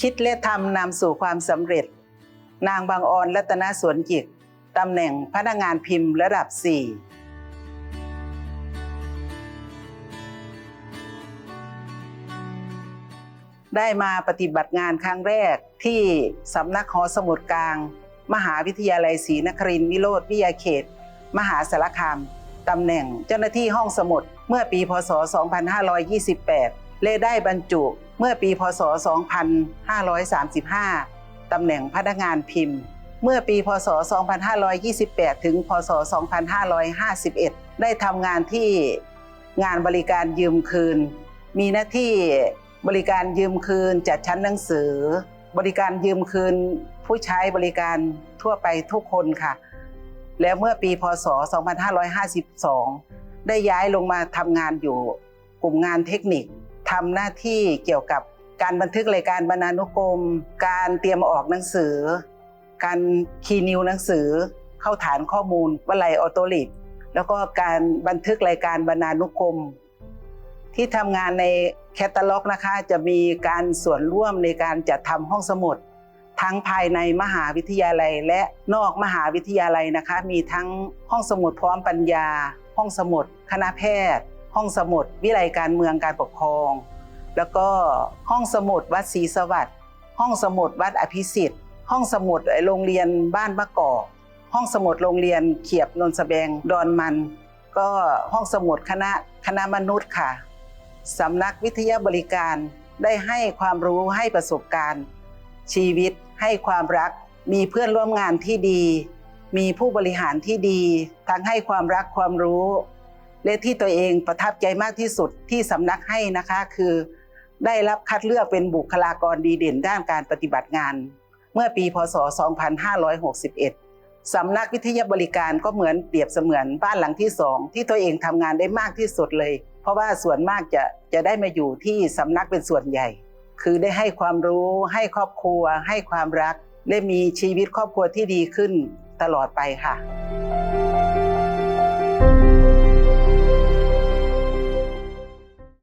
คิดและทำนำสู่ความสำเร็จ นางบางออนรัตนสวนจิตตำแหน่งพนักงานพิมพ์ระดับ 4ได้มาปฏิบัติงานครั้งแรกที่สำนักหอสมุดกลาง มหาวิทยาลัยศรีนครินทร์วิโรธวิทยาเขต มหาสารคามตำแหน่งเจ้าหน้าที่ห้องสมุดเมื่อปีพศ 2528 และได้บรรจุ เมื่อปีพศ 2535 ตำแหน่งพนักงานพิมพ์ เมื่อปีพศ 2528 ถึง พศ 2551 ได้ทำงานที่งานบริการยืมคืน มีหน้าที่บริการยืมคืนจัดชั้นหนังสือ บริการยืมคืนผู้ใช้บริการทั่วไปทุกคนค่ะ แล้วเมื่อปีพศ 2552 ได้ย้ายลงมาทำงานอยู่กลุ่มงานเทคนิค ทำหน้าที่เกี่ยวกับการบันทึกรายการบรรณานุกรม การเตรียมออกหนังสือ การคีย์นิวหนังสือ เข้าฐานข้อมูลวลัยออโตลิปแล้วก็การบันทึกรายการบรรณานุกรม ที่ทำงานในแคตตาล็อกนะคะ จะมีการส่วนร่วมในการจัดทำห้องสมุด ทั้งภายในมหาวิทยาลัย และนอกมหาวิทยาลัยนะคะ มีทั้งห้องสมุดพร้อมปัญญา ห้องสมุด คณะแพทย์ ห้องสมุดวิไลการเมืองการปกครอง แล้วก็ห้องสมุดวัดศรีสวัสดิ์ห้องสมุดวัดอภิสิทธิ์ ห้องสมุดโรงเรียนบ้านมะกอกห้องสมุดโรงเรียนเขียบนนสแบงดอนมัน ก็ห้องสมุดคณะคณะมนุษย์ค่ะสำนักวิทยาบริการได้ให้ความรู้ให้ประสบการณ์ ชีวิตให้ความรัก มีเพื่อนร่วมงานที่ดี มีผู้บริหารที่ดี ทั้งให้ความรักความรู้ และที่ตัวเองประทับใจมากที่สุดที่สำนักให้นะคะคือ ได้รับคัดเลือกเป็นบุคลากรดีเด่นด้านการปฏิบัติงาน เมื่อปีพศ 2561 สำนักวิทยาบริการก็เหมือนเปรียบเสมือนบ้านหลังที่สองที่ตัวเองทำงานได้มากที่สุดเลย เพราะว่าส่วนมากจะจะได้มาอยู่ที่สำนักเป็นส่วนใหญ่ คือได้ให้ความรู้ให้ครอบครัว ให้ความรักได้มีชีวิตครอบครัวที่ดีขึ้นตลอดไปค่ะ